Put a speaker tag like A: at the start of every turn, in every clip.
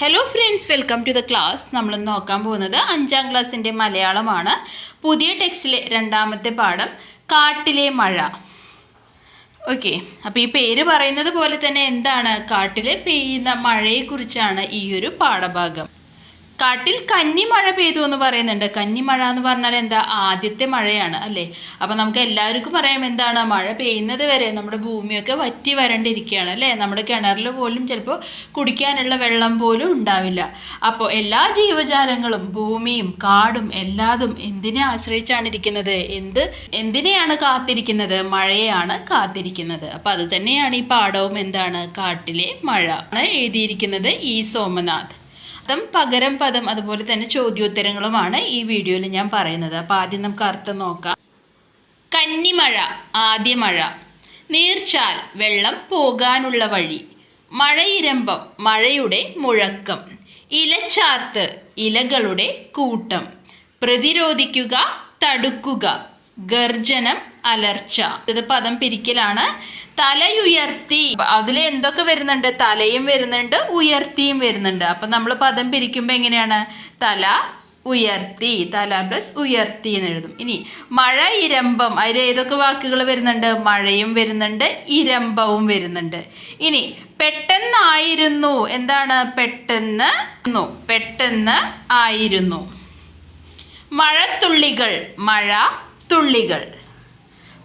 A: Hello friends welcome to the class നമ്മൾ നോക്കാൻ പോകുന്നത് അഞ്ചാം ക്ലാസ്സിന്റെ മലയാളമാണ്. പുതിയ ടെക്സ്റ്റിലെ രണ്ടാമത്തെ പാഠം കാട്ടിലെ മഴ. ഓക്കെ അപ്പോൾ ഈ പേര് പറയുന്നത് പോലെ തന്നെ എന്താണ്? കാട്ടിൽ പെയ്യുന്ന മഴയെക്കുറിച്ചാണ് ഈ ഒരു പാഠഭാഗം. കാട്ടിൽ കന്നിമഴ പെയ്തു എന്ന് പറയുന്നുണ്ട്. കന്നിമഴ എന്ന് പറഞ്ഞാൽ എന്താ? ആദ്യത്തെ മഴയാണ് അല്ലേ? അപ്പോൾ നമുക്ക് എല്ലാവർക്കും പറയാം എന്താണ്? മഴ പെയ്യുന്നത് വരെ നമ്മുടെ ഭൂമിയൊക്കെ വറ്റി വരണ്ടിരിക്കുകയാണ് അല്ലേ? നമ്മുടെ കിണറിൽ പോലും ചിലപ്പോൾ കുടിക്കാനുള്ള വെള്ളം പോലും ഉണ്ടാവില്ല. അപ്പോൾ എല്ലാ ജീവജാലങ്ങളും ഭൂമിയും കാടും എല്ലാതും എന്തിനെ ആശ്രയിച്ചാണ് ഇരിക്കുന്നത്? എന്ത് എന്തിനെയാണ് കാത്തിരിക്കുന്നത്? മഴയാണ് കാത്തിരിക്കുന്നത്. അപ്പോൾ അത് തന്നെയാണ് ഈ പാഠവും എന്താണ്? കാട്ടിലെ മഴ എഴുതിയിരിക്കുന്നത് ഈ സോമനാഥ്. പദം പകരം പദം അതുപോലെ തന്നെ ചോദ്യോത്തരങ്ങളുമാണ് ഈ വീഡിയോയിൽ ഞാൻ പറയുന്നത്. അപ്പോൾ ആദ്യം നമുക്ക് അർത്ഥം നോക്കാം. കന്നിമഴ ആദ്യ മഴ നീർച്ചാൽ വെള്ളം പോകാനുള്ള വഴി. മഴയിരമ്പം മഴയുടെ മുഴക്കം. ഇലച്ചാർത്ത് ഇലകളുടെ കൂട്ടം. പ്രതിരോധിക്കുക തടുക്കുക. ഗർജനം അലർച്ച. ഇത് പദം പിരിക്കലാണ്. തലയുയർത്തി. അതിൽ എന്തൊക്കെ വരുന്നുണ്ട്? തലയും വരുന്നുണ്ട് ഉയർത്തിയും വരുന്നുണ്ട്. അപ്പം നമ്മൾ പദം പിരിക്കുമ്പോൾ എങ്ങനെയാണ്? തല ഉയർത്തി. തല പ്ലസ് ഉയർത്തി എന്ന് എഴുതും. ഇനി മഴ ഇരമ്പം. അതിൽ ഏതൊക്കെ വാക്കുകൾ വരുന്നുണ്ട്? മഴയും വരുന്നുണ്ട് ഇരമ്പവും വരുന്നുണ്ട്. ഇനി പെട്ടെന്നായിരുന്നു. എന്താണ്? പെട്ടെന്ന് പെട്ടെന്ന് ആയിരുന്നു. മഴത്തുള്ളികൾ. മഴ തുള്ളികൾ.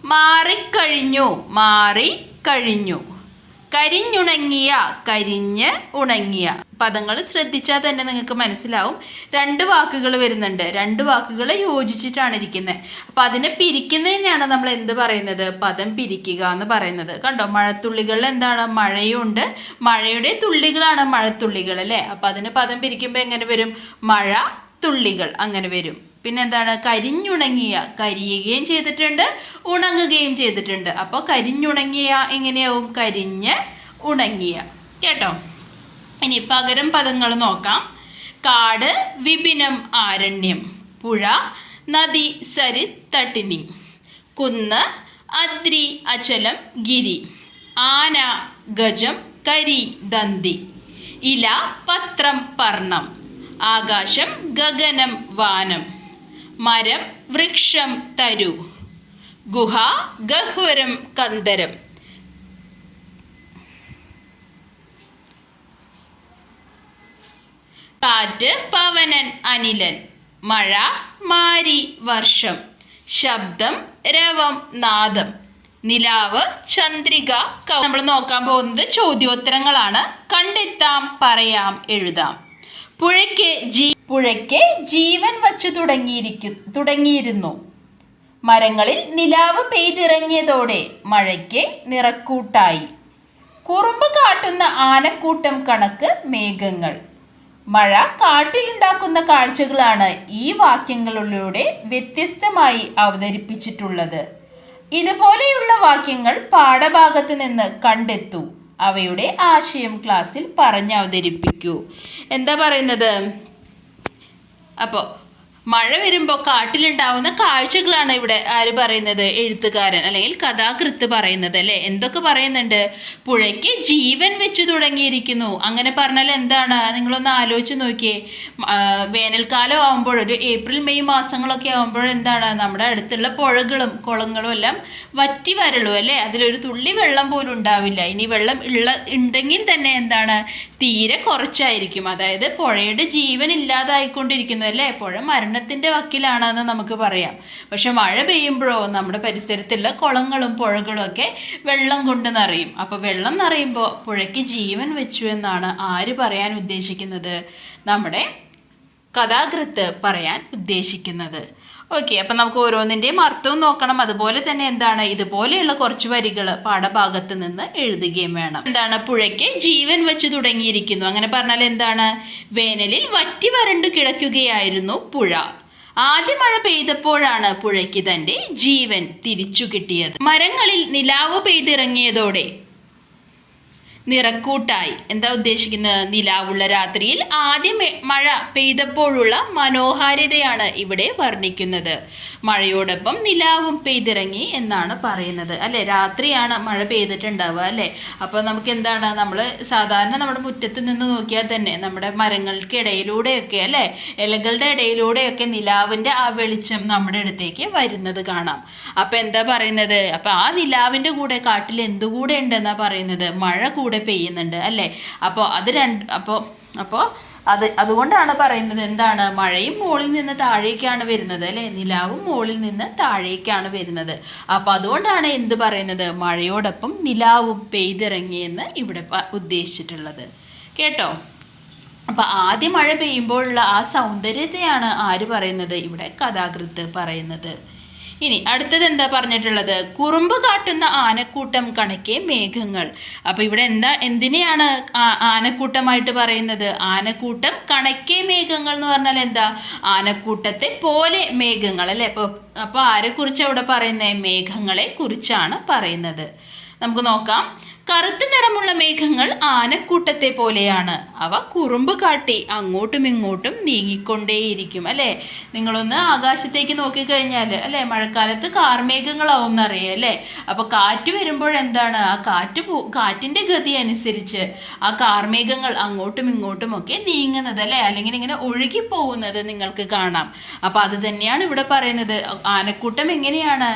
A: മാറിക്കഴിഞ്ഞു മാറി കഴിഞ്ഞു. കരിഞ്ഞുണങ്ങിയ കരിഞ്ഞ് ഉണങ്ങിയ. പദങ്ങൾ ശ്രദ്ധിച്ചാൽ തന്നെ നിങ്ങൾക്ക് മനസ്സിലാവും. രണ്ട് വാക്കുകൾ വരുന്നുണ്ട്. രണ്ട് വാക്കുകൾ യോജിച്ചിട്ടാണ് ഇരിക്കുന്നത്. അപ്പം അതിനെ പിരിക്കുന്നതിനെയാണ് നമ്മൾ എന്ത് പറയുന്നത്? പദം പിരിക്കുക എന്ന് പറയുന്നത്. കണ്ടോ? മഴത്തുള്ളികളിൽ എന്താണ്? മഴയുണ്ട്. മഴയുടെ തുള്ളികളാണ് മഴത്തുള്ളികൾ അല്ലേ? അപ്പം അതിന് പദം പിരിക്കുമ്പോൾ എങ്ങനെ വരും? മഴ തുള്ളികൾ അങ്ങനെ വരും. പിന്നെന്താണ്? കരിഞ്ഞുണങ്ങിയ കരിയുകയും ചെയ്തിട്ടുണ്ട് ഉണങ്ങുകയും ചെയ്തിട്ടുണ്ട്. അപ്പോൾ കരിഞ്ഞുണങ്ങിയ എങ്ങനെയാവും? കരിഞ്ഞ് ഉണങ്ങിയ. കേട്ടോ? ഇനി പകരം പദങ്ങൾ നോക്കാം. കാട് വിപിനം ആരണ്യം. പുഴ നദി സരി തട്ടിനി. കുന്ന് അദ്രി അചലം ഗിരി. ആന ഗജം കരി ദന്തി. ഇല പത്രം പർണം. ആകാശം ഗഗനം വാനം. മരം വൃക്ഷം തരു. ഗുഹ ഗഹ്വരം കന്ദരം കാറ്റ് പവനൻ അനിലൻ. മഴ മാരി വർഷം. ശബ്ദം രവം നാദം. നിലാവ് ചന്ദ്രിക നമ്മൾ നോക്കാൻ പോകുന്നത് ചോദ്യോത്തരങ്ങളാണ്. കണ്ടെത്താം പറയാം എഴുതാം. പുഴയ്ക്ക് ജീ പുഴയ്ക്ക് ജീവൻ വച്ചു തുടങ്ങിയിരിക്കു തുടങ്ങിയിരുന്നു. മരങ്ങളിൽ നിലാവ് പെയ്തിറങ്ങിയതോടെ മഴയ്ക്ക് നിറക്കൂട്ടായി. കുറുമ്പ് കാട്ടുന്ന ആനക്കൂട്ടം കണക്ക് മേഘങ്ങൾ. മഴ കാട്ടിലുണ്ടാക്കുന്ന കാഴ്ചകളാണ് ഈ വാക്യങ്ങളിലൂടെ വ്യത്യസ്തമായി അവതരിപ്പിച്ചിട്ടുള്ളത്. ഇതുപോലെയുള്ള വാക്യങ്ങൾ പാഠഭാഗത്ത് നിന്ന് കണ്ടെത്തൂ. അവയുടെ ആശയം ക്ലാസ്സിൽ പറഞ്ഞവതരിപ്പിക്കൂ. എന്താ പറയുന്നത്? അപ്പോൾ മഴ വരുമ്പോൾ കാട്ടിലുണ്ടാവുന്ന കാഴ്ചകളാണ് ഇവിടെ ആര് പറയുന്നത്? എഴുത്തുകാരൻ അല്ലെങ്കിൽ കഥാകൃത്ത് പറയുന്നത് അല്ലേ? എന്തൊക്കെ പറയുന്നുണ്ട്? പുഴയ്ക്ക് ജീവൻ വെച്ച് തുടങ്ങിയിരിക്കുന്നു. അങ്ങനെ പറഞ്ഞാൽ എന്താണ്? നിങ്ങളൊന്ന് ആലോചിച്ച് നോക്കിയേ. വേനൽക്കാലം ആകുമ്പോൾ ഒരു ഏപ്രിൽ മെയ് മാസങ്ങളൊക്കെ ആകുമ്പോൾ എന്താണ്? നമ്മുടെ അടുത്തുള്ള പുഴകളും കുളങ്ങളും എല്ലാം വറ്റി വരളൂ അല്ലേ? അതിലൊരു തുള്ളി വെള്ളം പോലും ഉണ്ടാവില്ല. ഇനി വെള്ളം ഉള്ള ഉണ്ടെങ്കിൽ തന്നെ എന്താണ്? തീരെ കുറച്ചായിരിക്കും. അതായത് പുഴയുടെ ജീവൻ ഇല്ലാതായിക്കൊണ്ടിരിക്കുന്നു അല്ലേ? പുഴ മരണത്തിന്റെ വക്കിലാണെന്ന് നമുക്ക് പറയാം. പക്ഷെ മഴ പെയ്യുമ്പോഴോ നമ്മുടെ പരിസരത്തുള്ള കുളങ്ങളും പുഴകളും ഒക്കെ വെള്ളം കൊണ്ട് നിറയും. അപ്പോൾ വെള്ളം നിറയുമ്പോൾ പുഴയ്ക്ക് ജീവൻ വെച്ചു എന്നാണ് ആര് പറയാൻ ഉദ്ദേശിക്കുന്നത്? നമ്മുടെ കഥാകൃത്ത് പറയാൻ ഉദ്ദേശിക്കുന്നത്. ഓക്കെ അപ്പം നമുക്ക് ഓരോന്നിന്റെയും അർത്ഥവും നോക്കണം. അതുപോലെ തന്നെ എന്താണ്? ഇതുപോലെയുള്ള കുറച്ച് വരികൾ പാഠഭാഗത്ത് നിന്ന് എഴുതുകയും വേണം. എന്താണ്? പുഴയ്ക്ക് ജീവൻ വെച്ച് തുടങ്ങിയിരിക്കുന്നു. അങ്ങനെ പറഞ്ഞാൽ എന്താണ്? വേനലിൽ വറ്റി വരണ്ടു കിടക്കുകയായിരുന്നു പുഴ. ആദ്യ മഴ പെയ്തപ്പോഴാണ് പുഴയ്ക്ക് തന്റെ ജീവൻ തിരിച്ചു കിട്ടിയത്. മരങ്ങളിൽ നിലാവ് പെയ്തിറങ്ങിയതോടെ നിറക്കൂട്ടായി. എന്താ ഉദ്ദേശിക്കുന്നത്? നിലാവുള്ള രാത്രിയിൽ ആദ്യം മഴ പെയ്തപ്പോഴുള്ള മനോഹാരിതയാണ് ഇവിടെ വർണിക്കുന്നത്. മഴയോടൊപ്പം നിലാവും പെയ്തിറങ്ങി എന്നാണ് പറയുന്നത്. അല്ലെ? രാത്രിയാണ് മഴ പെയ്തിട്ടുണ്ടാവുക അല്ലെ? അപ്പോൾ നമുക്ക് എന്താണ് നമ്മൾ സാധാരണ നമ്മുടെ മുറ്റത്ത് നിന്ന് നോക്കിയാൽ തന്നെ നമ്മുടെ മരങ്ങൾക്ക് ഇടയിലൂടെയൊക്കെ അല്ലെ? ഇലകളുടെ ഇടയിലൂടെയൊക്കെ നിലാവിന്റെ ആ വെളിച്ചം നമ്മുടെ അടുത്തേക്ക് വരുന്നത് കാണാം. അപ്പോൾ എന്താ പറയുന്നത്? അപ്പോൾ ആ നിലാവിന്റെ കൂടെ കാട്ടിൽ എന്തുകൂടെ ഉണ്ടെന്നാ പറയുന്നത്? മഴ കൂടെ പെയ്യുന്നുണ്ട് അല്ലേ? അപ്പോൾ അത് രണ്ട് അപ്പോൾ അപ്പോൾ അത് അതുകൊണ്ടാണ് പറയുന്നത് എന്താണ്? മഴയും മുകളിൽ നിന്ന് താഴേക്കാണ് വരുന്നത് അല്ലേ? നിലാവും മുകളിൽ നിന്ന് താഴേക്കാണ് വരുന്നത്. അപ്പോൾ അതുകൊണ്ടാണ് എന്ത് പറയുന്നത്? മഴയോടൊപ്പം നിലാവും പെയ്തിറങ്ങിയെന്ന് ഇവിടെ ഉദ്ദേശിച്ചിട്ടുള്ളത്. കേട്ടോ? അപ്പോൾ ആദ്യം മഴ പെയ്യുമ്പോഴുള്ള ആ സൗന്ദര്യത്തെയാണ് ആര് പറയുന്നത്? ഇവിടെ കഥാകൃത്ത് പറയുന്നത്. ഇനി അടുത്തത് എന്താ പറഞ്ഞിട്ടുള്ളത്? കുറുമ്പ് കാട്ടുന്ന ആനക്കൂട്ടം കണക്കെ മേഘങ്ങൾ. അപ്പോൾ ഇവിടെ എന്താ എന്തിനെയാണ് ആനക്കൂട്ടമായിട്ട് പറയുന്നത്? ആനക്കൂട്ടം കണക്കെ മേഘങ്ങൾ എന്ന് പറഞ്ഞാൽ എന്താ? ആനക്കൂട്ടത്തെ പോലെ മേഘങ്ങൾ അല്ലേ? അപ്പോൾ അപ്പോൾ ആരെക്കുറിച്ച് അവിടെ പറയുന്നത്? മേഘങ്ങളെ കുറിച്ചാണ് പറയുന്നത്. നമുക്ക് നോക്കാം. കറുത്ത നിറമുള്ള മേഘങ്ങൾ ആനക്കൂട്ടത്തെ പോലെയാണ്. അവ കുറുമ്പ് കാട്ടി അങ്ങോട്ടും ഇങ്ങോട്ടും നീങ്ങിക്കൊണ്ടേയിരിക്കും അല്ലേ? നിങ്ങളൊന്ന് ആകാശത്തേക്ക് നോക്കിക്കഴിഞ്ഞാൽ അല്ലേ? മഴക്കാലത്ത് കാർമേഘങ്ങളാവും എന്നറിയാം അല്ലേ? അപ്പോൾ കാറ്റ് വരുമ്പോഴെന്താണ് ആ കാറ്റ് പോ കാറ്റിന്റെ ഗതി അനുസരിച്ച് ആ കാർമേഘങ്ങൾ അങ്ങോട്ടും ഇങ്ങോട്ടും ഒക്കെ നീങ്ങുന്നത് അല്ലേ? അല്ലെങ്കിൽ ഇങ്ങനെ ഒഴുകി പോകുന്നത് നിങ്ങൾക്ക് കാണാം. അപ്പോൾ അത് തന്നെയാണ് ഇവിടെ പറയുന്നത്. ആനക്കൂട്ടം എങ്ങനെയാണ്?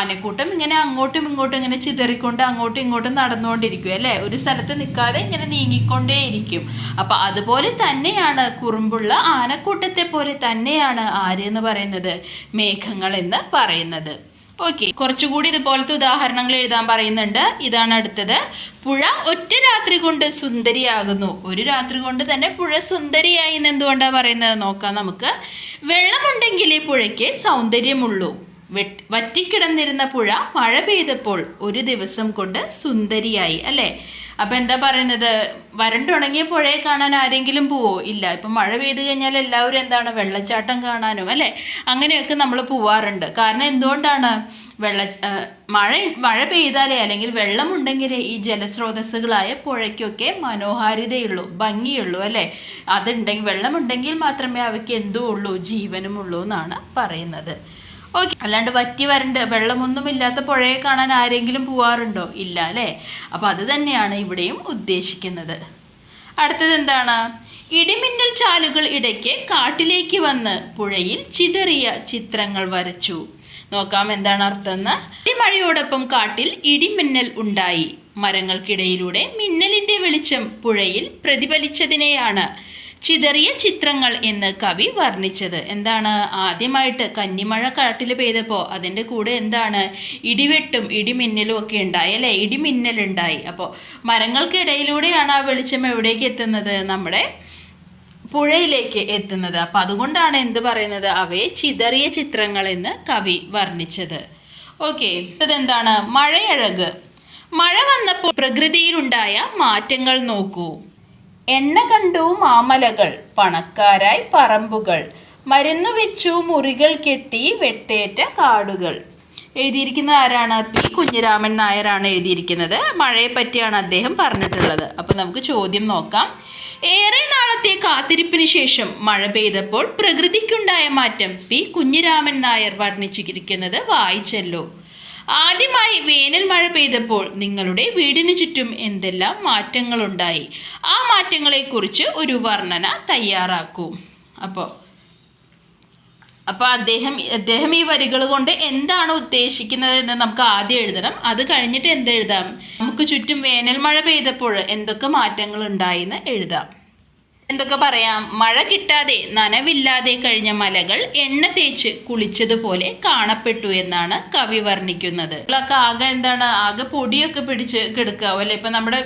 A: ആനക്കൂട്ടം ഇങ്ങനെ അങ്ങോട്ടും ഇങ്ങോട്ടും ഇങ്ങനെ ചിതറിക്കൊണ്ട് അങ്ങോട്ടും ഇങ്ങോട്ടും നടന്നുകൊണ്ടിരിക്കും അല്ലേ? ഒരു സ്ഥലത്ത് നിൽക്കാതെ ഇങ്ങനെ നീങ്ങിക്കൊണ്ടേയിരിക്കും. അപ്പം അതുപോലെ തന്നെയാണ് കുറുമ്പുള്ള ആനക്കൂട്ടത്തെ പോലെ തന്നെയാണ് ആര് എന്ന് പറയുന്നത്? മേഘങ്ങൾ എന്ന് പറയുന്നത്. ഓക്കെ കുറച്ചുകൂടി ഇതുപോലത്തെ ഉദാഹരണങ്ങൾ എഴുതാൻ പറയുന്നുണ്ട്. ഇതാണ് അടുത്തത്. പുഴ ഒറ്റ രാത്രി കൊണ്ട് സുന്ദരിയാകുന്നു. ഒരു രാത്രി കൊണ്ട് തന്നെ പുഴ സുന്ദരിയായി എന്ന് എന്തുകൊണ്ടാണ് പറയുന്നത്? നോക്കാം നമുക്ക്. വെള്ളമുണ്ടെങ്കിലേ പുഴയ്ക്ക് സൗന്ദര്യമുള്ളൂ. വറ്റിക്കിടന്നിരുന്ന പുഴ മഴ പെയ്തപ്പോൾ ഒരു ദിവസം കൊണ്ട് സുന്ദരിയായി അല്ലേ? അപ്പം എന്താ പറയുന്നത്? വരണ്ടുണങ്ങിയ പുഴയെ കാണാൻ ആരെങ്കിലും പോവോ? ഇല്ല. ഇപ്പം മഴ പെയ്ത് കഴിഞ്ഞാൽ എല്ലാവരും എന്താണ്? വെള്ളച്ചാട്ടം കാണാനും അല്ലേ? അങ്ങനെയൊക്കെ നമ്മൾ പോവാറുണ്ട്. കാരണം എന്തുകൊണ്ടാണ്? വെള്ള മഴ മഴ പെയ്താലേ അല്ലെങ്കിൽ വെള്ളമുണ്ടെങ്കിലേ ഈ ജലസ്രോതസ്സുകളായ പുഴയ്ക്കൊക്കെ മനോഹാരിതയുള്ളൂ ഭംഗിയുള്ളൂ അല്ലേ? അതുണ്ടെങ്കിൽ വെള്ളമുണ്ടെങ്കിൽ മാത്രമേ അവയ്ക്ക് എന്തോ ഉള്ളൂ ജീവനും ഉള്ളൂ എന്നാണ് പറയുന്നത്. ഓക്കെ. അല്ലാണ്ട് വറ്റി വരണ്ട് വെള്ളമൊന്നും ഇല്ലാത്ത പുഴയെ കാണാൻ ആരെങ്കിലും പോവാറുണ്ടോ? ഇല്ല അല്ലേ? അപ്പോൾ അത് തന്നെയാണ് ഇവിടെയും ഉദ്ദേശിക്കുന്നത്. അടുത്തത് എന്താണ്? ഇടിമിന്നൽ ചാലുകൾ ഇടയ്ക്ക് കാട്ടിലേക്ക് വന്ന് പുഴയിൽ ചിതറിയ ചിത്രങ്ങൾ വരച്ചു. നോക്കാം എന്താണ് അർത്ഥം എന്ന്. കാട്ടിൽ ഇടിമിന്നൽ ഉണ്ടായി. മരങ്ങൾക്കിടയിലൂടെ മിന്നലിന്റെ വെളിച്ചം പുഴയിൽ പ്രതിഫലിച്ചതിനെയാണ് ചിതറിയ ചിത്രങ്ങൾ എന്ന് കവി വർണിച്ചത്. എന്താണ്? ആദ്യമായിട്ട് കന്നിമഴ കാട്ടിൽ പെയ്തപ്പോൾ അതിന്റെ കൂടെ എന്താണ്? ഇടിവെട്ടും ഇടിമിന്നലും ഒക്കെ ഉണ്ടായി അല്ലേ? ഇടിമിന്നലുണ്ടായി. അപ്പോൾ മരങ്ങൾക്കിടയിലൂടെയാണ് ആ വെളിച്ചം എവിടേക്ക് എത്തുന്നത്? നമ്മുടെ പുഴയിലേക്ക് എത്തുന്നത്. അപ്പം അതുകൊണ്ടാണ് എന്ത് പറയുന്നത്? അവയെ ചിതറിയ ചിത്രങ്ങൾ എന്ന് കവി വർണിച്ചത്. ഓക്കെ ഇതെന്താണ്? മഴയഴക്. മഴ വന്നപ്പോൾ പ്രകൃതിയിലുണ്ടായ മാറ്റങ്ങൾ നോക്കൂ. എണ്ണ കണ്ടു മാമലകൾ പണക്കാരായി പറമ്പുകൾ. മരുന്ന് വെച്ചു മുറികൾ കെട്ടി വെട്ടേറ്റ കാടുകൾ. എഴുതിയിരിക്കുന്നത് ആരാണ്? പി. കുഞ്ഞിരാമൻ നായരാണ് എഴുതിയിരിക്കുന്നത്. മഴയെ പറ്റിയാണ് അദ്ദേഹം പറഞ്ഞിട്ടുള്ളത്. അപ്പോൾ നമുക്ക് ചോദ്യം നോക്കാം. ഏറെ നാളത്തെ കാത്തിരിപ്പിന് ശേഷം മഴ പെയ്തപ്പോൾ പ്രകൃതിക്കുണ്ടായ മാറ്റം പി. കുഞ്ഞിരാമൻ നായർ വർണിച്ചിരിക്കുന്നത് വായിച്ചല്ലോ. ആദ്യമായി വേനൽ മഴ പെയ്തപ്പോൾ നിങ്ങളുടെ വീടിന് ചുറ്റും എന്തെല്ലാം മാറ്റങ്ങളുണ്ടായി? ആ മാറ്റങ്ങളെക്കുറിച്ച് ഒരു വർണന തയ്യാറാക്കൂ. അപ്പോൾ അപ്പോൾ അദ്ദേഹം അദ്ദേഹം ഈ വരികൾ കൊണ്ട് എന്താണ് ഉദ്ദേശിക്കുന്നത് എന്ന് നമുക്ക് ആദ്യം എഴുതണം. അത് കഴിഞ്ഞിട്ട് എന്ത് എഴുതാം നമുക്ക് ചുറ്റും വേനൽ മഴ പെയ്തപ്പോൾ എന്തൊക്കെ മാറ്റങ്ങൾ ഉണ്ടായിന്ന് എഴുതാം. എന്തൊക്കെ പറയാം? മഴ കിട്ടാതെ നനവില്ലാതെ കഴിഞ്ഞ മലകൾ എണ്ണ തേച്ച് കുളിച്ചതുപോലെ കാണപ്പെട്ടു എന്നാണ് കവി വർണിക്കുന്നത്. ആകെ എന്താണ്? ആകെ പൊടിയൊക്കെ പിടിച്ച് കിടക്കുക അല്ലെ ഇപ്പൊ നമ്മുടെ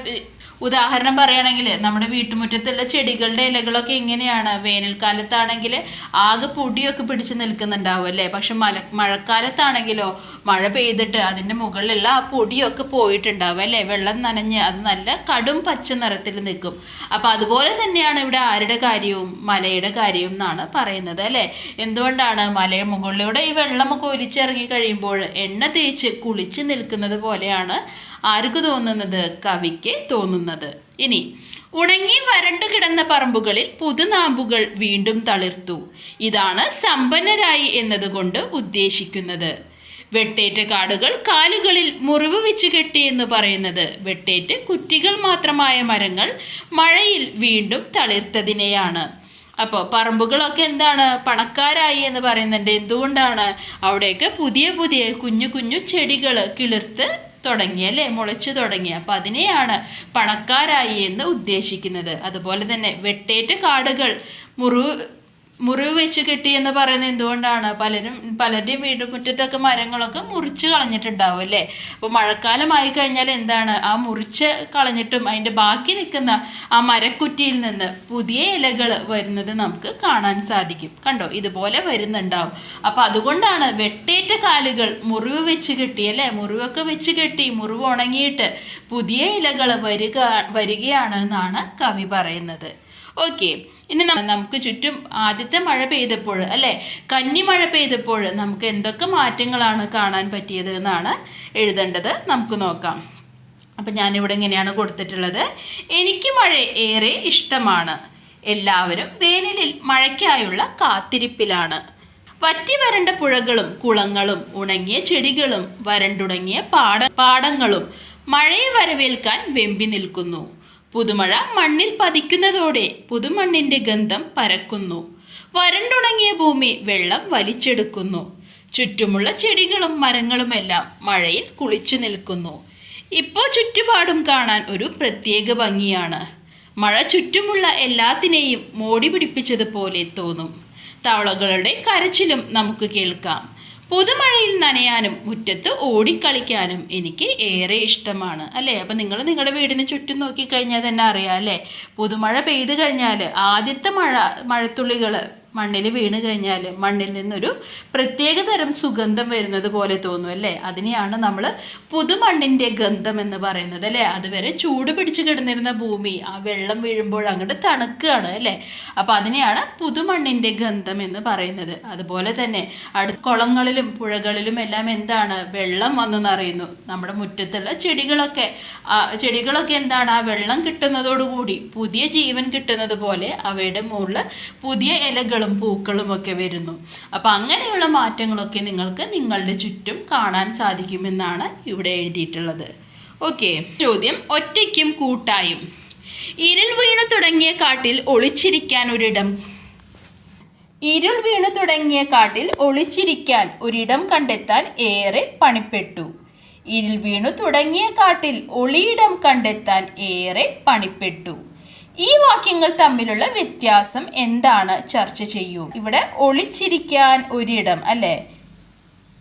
A: ഉദാഹരണം പറയുകയാണെങ്കിൽ നമ്മുടെ വീട്ടുമുറ്റത്തുള്ള ചെടികളുടെ ഇലകളൊക്കെ എങ്ങനെയാണ് വേനൽക്കാലത്താണെങ്കിൽ ആകെ പൊടിയൊക്കെ പിടിച്ച് നിൽക്കുന്നുണ്ടാവും അല്ലേ? പക്ഷെ മല മഴക്കാലത്താണെങ്കിലോ മഴ പെയ്തിട്ട് അതിന്റെ മുകളിലുള്ള ആ പൊടിയൊക്കെ പോയിട്ടുണ്ടാവും അല്ലേ? വെള്ളം നനഞ്ഞ് അത് നല്ല കടും പച്ച നിറത്തിൽ നിൽക്കും. അപ്പോൾ അതുപോലെ തന്നെയാണ് ഇവിടെ ആരുടെ കാര്യവും? മലയുടെ കാര്യവും എന്നാണ് പറയുന്നത് അല്ലേ? എന്തുകൊണ്ടാണ് മലയുടെ മുകളിലൂടെ ഈ വെള്ളമൊക്കെ ഒലിച്ചിറങ്ങി കഴിയുമ്പോൾ എണ്ണ തേച്ച് കുളിച്ച് നിൽക്കുന്നത് പോലെയാണ് ആർക്ക് തോന്നുന്നത്? കവിക്ക് തോന്നുന്നത്. ഇനി ഉണങ്ങി വരണ്ടു കിടന്ന പറമ്പുകളിൽ പുതുനാമ്പുകൾ വീണ്ടും തളിർത്തു. ഇതാണ് സമ്പന്നരായി എന്നതുകൊണ്ട് ഉദ്ദേശിക്കുന്നത്. വെട്ടേറ്റ കാടുകൾ കാലുകളിൽ മുറിവ് വെച്ച് കെട്ടി എന്ന് പറയുന്നത് വെട്ടേറ്റ് കുറ്റികൾ മാത്രമായ മരങ്ങൾ മഴയിൽ വീണ്ടും തളിർത്തതിനെയാണ്. അപ്പോൾ പറമ്പുകളൊക്കെ എന്താണ്? പണക്കാരായി എന്ന് പറയുന്നുണ്ട്. എന്തുകൊണ്ടാണ്? അവിടെയൊക്കെ പുതിയ പുതിയ കുഞ്ഞു കുഞ്ഞു ചെടികൾ കിളിർത്ത് തുടങ്ങി അല്ലേ? മുളച്ചു തുടങ്ങി. അപ്പം അതിനെയാണ് പണക്കാരായി എന്ന് ഉദ്ദേശിക്കുന്നത്. അതുപോലെ തന്നെ വെട്ടേറ്റ കാടുകൾ മുറിവ് മുറിവ് വെച്ച് കിട്ടി എന്ന് പറയുന്നത് എന്തുകൊണ്ടാണ്? പലരും പലരുടെയും വീട് മുറ്റത്തൊക്കെ മരങ്ങളൊക്കെ മുറിച്ച് കളഞ്ഞിട്ടുണ്ടാവും അല്ലേ? അപ്പോൾ മഴക്കാലമായി കഴിഞ്ഞാൽ എന്താണ്? ആ മുറിച്ച് കളഞ്ഞിട്ടും അതിന്റെ ബാക്കി നിൽക്കുന്ന ആ മരക്കുറ്റിയിൽ നിന്ന് പുതിയ ഇലകൾ വരുന്നത് നമുക്ക് കാണാൻ സാധിക്കും. കണ്ടോ? ഇതുപോലെ വരുന്നുണ്ടാവും. അപ്പോൾ അതുകൊണ്ടാണ് വെട്ടേറ്റ കാലുകൾ മുറിവ് വെച്ച് കെട്ടി അല്ലേ? മുറിവൊക്കെ വെച്ച് കെട്ടി മുറിവ് ഉണങ്ങിയിട്ട് പുതിയ ഇലകൾ വരിക വരികയാണ് എന്നാണ് കവി പറയുന്നത്. ഓക്കെ ഇനി നമുക്ക് ചുറ്റും ആദ്യത്തെ മഴ പെയ്തപ്പോൾ അല്ലേ? കന്നി മഴ പെയ്തപ്പോൾ നമുക്ക് എന്തൊക്കെ മാറ്റങ്ങളാണ് കാണാൻ പറ്റിയത് എന്നാണ് എഴുതേണ്ടത്. നമുക്ക് നോക്കാം. അപ്പം ഞാനിവിടെ ഇങ്ങനെയാണ് കൊടുത്തിട്ടുള്ളത്. എനിക്ക് മഴ ഏറെ ഇഷ്ടമാണ്. എല്ലാവരും വേനലിൽ മഴയ്ക്കായുള്ള കാത്തിരിപ്പിലാണ്. വറ്റി വരണ്ട പുഴകളും കുളങ്ങളും ഉണങ്ങിയ ചെടികളും വരണ്ടുണങ്ങിയ പാട പാടങ്ങളും മഴയെ വരവേൽക്കാൻ വെമ്പി നിൽക്കുന്നു. പുതുമഴ മണ്ണിൽ പതിക്കുന്നതോടെ പുതുമണ്ണിന്റെ ഗന്ധം പരക്കുന്നു. വരണ്ടുണങ്ങിയ ഭൂമി വെള്ളം വലിച്ചെടുക്കുന്നു. ചുറ്റുമുള്ള ചെടികളും മരങ്ങളുമെല്ലാം മഴയിൽ കുളിച്ചു നിൽക്കുന്നു. ഇപ്പോൾ ചുറ്റുപാടും കാണാൻ ഒരു പ്രത്യേക ഭംഗിയാണ്. മഴ ചുറ്റുമുള്ള എല്ലാത്തിനെയും മോടി പിടിപ്പിച്ചതുപോലെ തോന്നും. തവളകളുടെ കരച്ചിലും നമുക്ക് കേൾക്കാം. പുതുമഴയിൽ നനയാനും മുറ്റത്ത് ഓടിക്കളിക്കാനും എനിക്ക് ഏറെ ഇഷ്ടമാണ് അല്ലേ? അപ്പം നിങ്ങൾ നിങ്ങളുടെ വീടിന് ചുറ്റും നോക്കിക്കഴിഞ്ഞാൽ തന്നെ അറിയാം അല്ലേ? പുതുമഴ പെയ്തു കഴിഞ്ഞാൽ ആദ്യത്തെ മഴ മഴത്തുള്ളികൾ മണ്ണിൽ വീണ് കഴിഞ്ഞാൽ മണ്ണിൽ നിന്നൊരു പ്രത്യേക തരം സുഗന്ധം വരുന്നത് പോലെ തോന്നും അല്ലേ? അതിനെയാണ് നമ്മൾ പുതുമണ്ണിന്റെ ഗന്ധം എന്ന് പറയുന്നത് അല്ലേ? അതുവരെ ചൂട് പിടിച്ച് കിടന്നിരുന്ന ഭൂമി ആ വെള്ളം വീഴുമ്പോൾ അങ്ങോട്ട് തണുക്കുകയാണ് അല്ലേ? അപ്പോൾ അതിനെയാണ് പുതുമണ്ണിന്റെ ഗന്ധം എന്ന് പറയുന്നത്. അതുപോലെ തന്നെ അടു കുളങ്ങളിലും പുഴകളിലും എല്ലാം എന്താണ് വെള്ളം വന്നെന്നറിയുന്നു നിറയുന്നു നമ്മുടെ മുറ്റത്തുള്ള ചെടികളൊക്കെ ചെടികളൊക്കെ എന്താണ്? ആ വെള്ളം കിട്ടുന്നതോടുകൂടി പുതിയ ജീവൻ കിട്ടുന്നത് പോലെ അവയുടെ മുകളിൽ പുതിയ ഇലകളും പൂക്കളും ഒക്കെ വരുന്നു. അപ്പോൾ അങ്ങനെയുള്ള മാറ്റങ്ങളൊക്കെ നിങ്ങൾക്ക് നിങ്ങളുടെ ചുറ്റും കാണാൻ സാധിക്കുമെന്നാണ് ഇവിടെ എഴുതിയിട്ടുള്ളത്. ഓക്കെ ചോദ്യം ഒറ്റയ്ക്കും കൂട്ടായും. ഇരുൾ വീണു തുടങ്ങിയ കാട്ടിൽ ഒളിച്ചിരിക്കാൻ ഒരിടം. ഇരുൾ വീണു തുടങ്ങിയ കാട്ടിൽ ഒളിച്ചിരിക്കാൻ ഒരിടം കണ്ടെത്താൻ ഏറെ പണിപ്പെട്ടു. ഇരുൾ വീണു തുടങ്ങിയ കാട്ടിൽ ഒളിയിടം കണ്ടെത്താൻ ഏറെ പണിപ്പെട്ടു. ഈ വാക്യങ്ങൾ തമ്മിലുള്ള വ്യത്യാസം എന്താണ് ചർച്ച ചെയ്യൂ. ഇവിടെ ഒളിച്ചിരിക്കാൻ ഒരിടം അല്ലേ?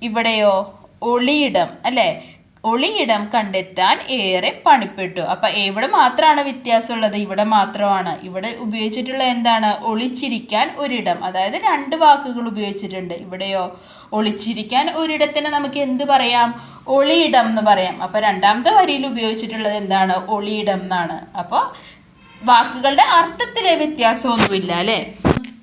A: ഇവിടെയോ? ഒളിയിടം അല്ലേ? ഒളിയിടം കണ്ടെത്താൻ ഏറെ പണിപ്പെട്ടു. അപ്പം എവിടെ മാത്രമാണ് വ്യത്യാസമുള്ളത്? ഇവിടെ മാത്രമാണ്. ഇവിടെ ഉപയോഗിച്ചിട്ടുള്ള എന്താണ്? ഒളിച്ചിരിക്കാൻ ഒരിടം. അതായത് രണ്ട് വാക്കുകൾ ഉപയോഗിച്ചിട്ടുണ്ട്. ഇവിടെയോ? ഒളിച്ചിരിക്കാൻ ഒരിടത്തിന് നമുക്ക് എന്ത് പറയാം? ഒളിയിടം എന്ന് പറയാം. അപ്പോൾ രണ്ടാമത്തെ വരിയിൽ ഉപയോഗിച്ചിട്ടുള്ളത് എന്താണ്? ഒളിയിടം എന്നാണ്. അപ്പോൾ വാക്കുകളുടെ അർത്ഥത്തിലെ വ്യത്യാസമൊന്നുമില്ല അല്ലേ?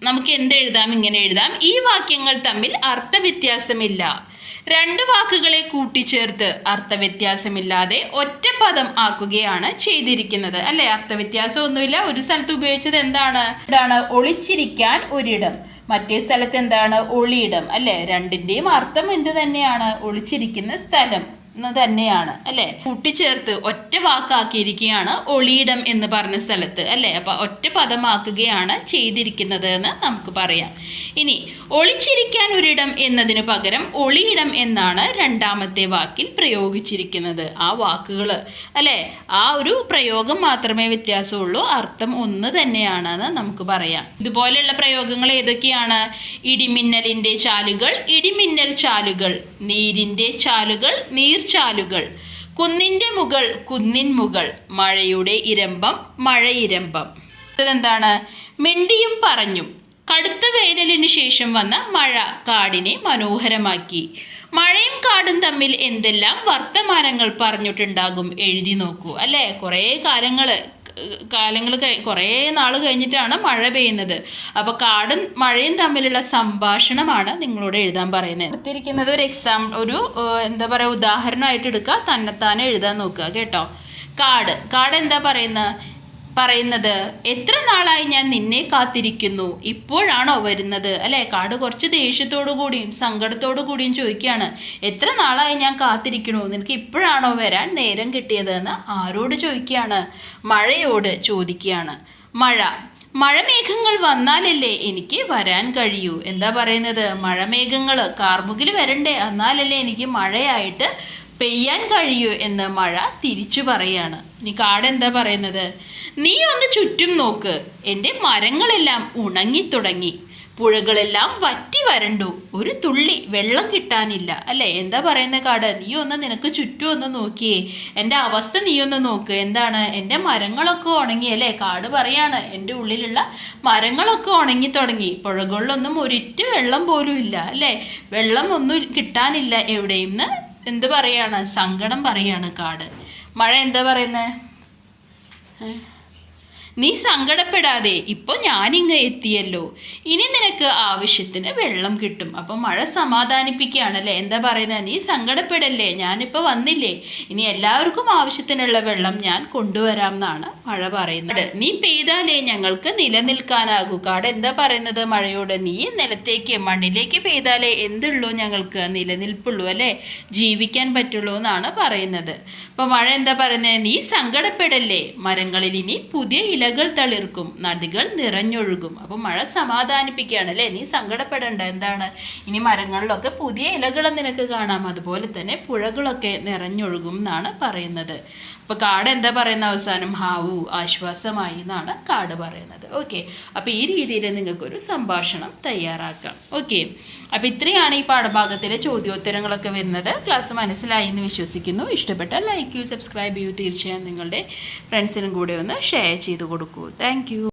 A: നമുക്ക് എന്ത് എഴുതാം? ഇങ്ങനെ എഴുതാം. ഈ വാക്യങ്ങൾ തമ്മിൽ അർത്ഥവ്യത്യാസമില്ല. രണ്ട് വാക്കുകളെ കൂട്ടിച്ചേർത്ത് അർത്ഥവ്യത്യാസമില്ലാതെ ഒറ്റ പദം ആക്കുകയാണ് ചെയ്തിരിക്കുന്നത് അല്ലെ? അർത്ഥവ്യത്യാസം ഒന്നുമില്ല ഒരു സ്ഥലത്ത് ഉപയോഗിച്ചത് എന്താണ്? എന്താണ് ഒളിച്ചിരിക്കാൻ ഒരിടം. മറ്റേ സ്ഥലത്ത് എന്താണ്? ഒളിയിടം അല്ലെ? രണ്ടിന്റെയും അർത്ഥം എന്ത് തന്നെയാണ്? ഒളിച്ചിരിക്കുന്ന സ്ഥലം. തന്നെയാണ് അല്ലെ? കൂട്ടിച്ചേർത്ത് ഒറ്റ വാക്കാക്കിയിരിക്കുകയാണ് ഒളിയിടം എന്ന് പറഞ്ഞ സ്ഥലത്ത് അല്ലെ? അപ്പൊ ഒറ്റ പദമാക്കുകയാണ് ചെയ്തിരിക്കുന്നത് എന്ന് നമുക്ക് പറയാം. ഇനി ഒളിച്ചിരിക്കാൻ ഒരിടം എന്നതിന് പകരം ഒളിയിടം എന്നാണ് രണ്ടാമത്തെ വാക്കിൽ പ്രയോഗിച്ചിരിക്കുന്നത് ആ വാക്കുകൾ അല്ലെ? ആ ഒരു പ്രയോഗം മാത്രമേ വ്യത്യാസമുള്ളൂ അർത്ഥം ഒന്ന് തന്നെയാണെന്ന് നമുക്ക് പറയാം. ഇതുപോലെയുള്ള പ്രയോഗങ്ങൾ ഏതൊക്കെയാണ്? ഇടിമിന്നലിന്റെ ചാലുകൾ ഇടിമിന്നൽ ചാലുകൾ നീരിന്റെ ചാലുകൾ നീർച്ചാലുകൾ. കുന്നിന്റെ മുകൾ കുന്നിൻ മുകൾ മഴയുടെ ഇരമ്പം മഴയിരമ്പം. എന്താണ് മിണ്ടിയും പറഞ്ഞും. കടുത്ത വേനലിന് ശേഷം വന്ന മഴ കാടിനെ മനോഹരമാക്കി. മഴയും കാടും തമ്മിൽ എന്തെല്ലാം വർത്തമാനങ്ങൾ പറഞ്ഞിട്ടുണ്ടാകും? എഴുതി നോക്കൂ. അല്ലേ? കുറേ കാലങ്ങൾ കാലങ്ങൾ കഴി കുറേ നാൾ കഴിഞ്ഞിട്ടാണ് മഴ പെയ്യുന്നത്. അപ്പോൾ കാടും മഴയും തമ്മിലുള്ള സംഭാഷണമാണ് നിങ്ങളോട് എഴുതാൻ പറയുന്നത്. എടുത്തിരിക്കുന്നത് ഒരു എക്സാം ഒരു എന്താ പറയുക ഉദാഹരണമായിട്ട് എടുക്കുക. തന്നെത്താനെ എഴുതാൻ നോക്കുക കേട്ടോ. കാട്. കാട് എന്താ പറയുന്നത്? പറയുന്നത് എത്ര നാളായി ഞാൻ നിന്നെ കാത്തിരിക്കുന്നു? ഇപ്പോഴാണോ വരുന്നത്? അല്ലെ? കാട് കുറച്ച് ദേഷ്യത്തോടു കൂടിയും സങ്കടത്തോടു കൂടിയും ചോദിക്കുകയാണ് എത്ര നാളായി ഞാൻ കാത്തിരിക്കണു നിനക്ക് ഇപ്പോഴാണോ വരാൻ നേരം കിട്ടിയതെന്ന് ആരോട് ചോദിക്കുകയാണ് മഴയോട് ചോദിക്കുകയാണ്. മഴ മഴമേഘങ്ങൾ വന്നാലല്ലേ എനിക്ക് വരാൻ കഴിയൂ? എന്താ പറയുന്നത്? മഴമേഘങ്ങൾ കാർമുകിൽ വരണ്ടേ? എന്നാലല്ലേ എനിക്ക് മഴയായിട്ട് പെയ്യാൻ കഴിയൂ എന്ന് മഴ തിരിച്ചു പറയാണ്. ഇനി കാട് എന്താ പറയുന്നത്? നീ ഒന്ന് ചുറ്റും നോക്ക്. എന്റെ മരങ്ങളെല്ലാം ഉണങ്ങി തുടങ്ങി. പുഴകളെല്ലാം വറ്റി വരണ്ടു. ഒരു തുള്ളി വെള്ളം കിട്ടാനില്ല. അല്ലേ? എന്താ പറയുന്ന കാട്? നീ ഒന്ന് നിനക്ക് ചുറ്റും ഒന്ന് നോക്കിയേ. എന്റെ അവസ്ഥ നീ ഒന്ന് നോക്ക്. എന്താണ്? എന്റെ മരങ്ങളൊക്കെ ഉണങ്ങി. അല്ലേ? കാട് പറയാണ്. എന്റെ ഉള്ളിലുള്ള മരങ്ങളൊക്കെ ഉണങ്ങി തുടങ്ങി. പുഴകളിലൊന്നും ഒരിറ്റ് വെള്ളം പോലും ഇല്ല. അല്ലേ? വെള്ളം ഒന്നും കിട്ടാനില്ല എവിടെയും എന്ത് പറയാണ്? സങ്കടം പറയാണ് കാട്. മഴ എന്താ പറയുന്നത് നീ സങ്കടപ്പെടാതെ ഇപ്പോൾ ഞാനിങ്ങ് എത്തിയല്ലോ. ഇനി നിനക്ക് ആവശ്യത്തിന് വെള്ളം കിട്ടും. അപ്പം മഴ സമാധാനിപ്പിക്കുകയാണല്ലേ? എന്താ പറയുന്നത് നീ സങ്കടപ്പെടല്ലേ? ഞാനിപ്പോൾ വന്നില്ലേ. ഇനി എല്ലാവർക്കും ആവശ്യത്തിനുള്ള വെള്ളം ഞാൻ കൊണ്ടുവരാം എന്നാണ് മഴ പറയുന്നത്. നീ പെയ്താലേ ഞങ്ങൾക്ക് നിലനിൽക്കാനാകൂ. കാട് എന്താ പറയുന്നത് മഴയോട്? നീ നിലത്തേക്ക് മണ്ണിലേക്ക് പെയ്താലേ എന്തുള്ളൂ ഞങ്ങൾക്ക്? നിലനിൽപ്പുള്ളൂ അല്ലേ? ജീവിക്കാൻ പറ്റുള്ളൂ എന്നാണ് പറയുന്നത്. അപ്പോൾ മഴ എന്താ പറയുന്നത് നീ സങ്കടപ്പെടല്ലേ? മരങ്ങളിൽ ഇനി പുതിയ ഇലകൾ തളിർക്കും നദികൾ നിറഞ്ഞൊഴുകും. അപ്പോൾ മഴ സമാധാനിപ്പിക്കുകയാണ് അല്ലേ? നീ സങ്കടപ്പെടേണ്ട എന്താണ്? ഇനി മരങ്ങളിലൊക്കെ പുതിയ ഇലകൾ നിനക്ക് കാണാം. അതുപോലെ തന്നെ പുഴകളൊക്കെ നിറഞ്ഞൊഴുകും എന്നാണ് പറയുന്നത്. അപ്പോൾ കാട് എന്താ പറയുന്ന അവസാനം? ഹാവു ആശ്വാസമായി എന്നാണ് കാട് പറയുന്നത്. ഓക്കെ. അപ്പോൾ ഈ രീതിയിൽ നിങ്ങൾക്കൊരു സംഭാഷണം തയ്യാറാക്കാം. ഓക്കെ. അപ്പോൾ ഇത്രയാണ് ഈ പാഠഭാഗത്തിലെ ചോദ്യോത്തരങ്ങളൊക്കെ വരുന്നത്. ക്ലാസ് മനസ്സിലായി എന്ന് വിശ്വസിക്കുന്നു. ഇഷ്ടപ്പെട്ട ലൈക്ക് ചെയ്യൂ സബ്സ്ക്രൈബ് ചെയ്യൂ. തീർച്ചയായും നിങ്ങളുടെ ഫ്രണ്ട്സിനും കൂടെ ഒന്ന് ഷെയർ ചെയ്ത് കൊടുക്കൂ താങ്ക്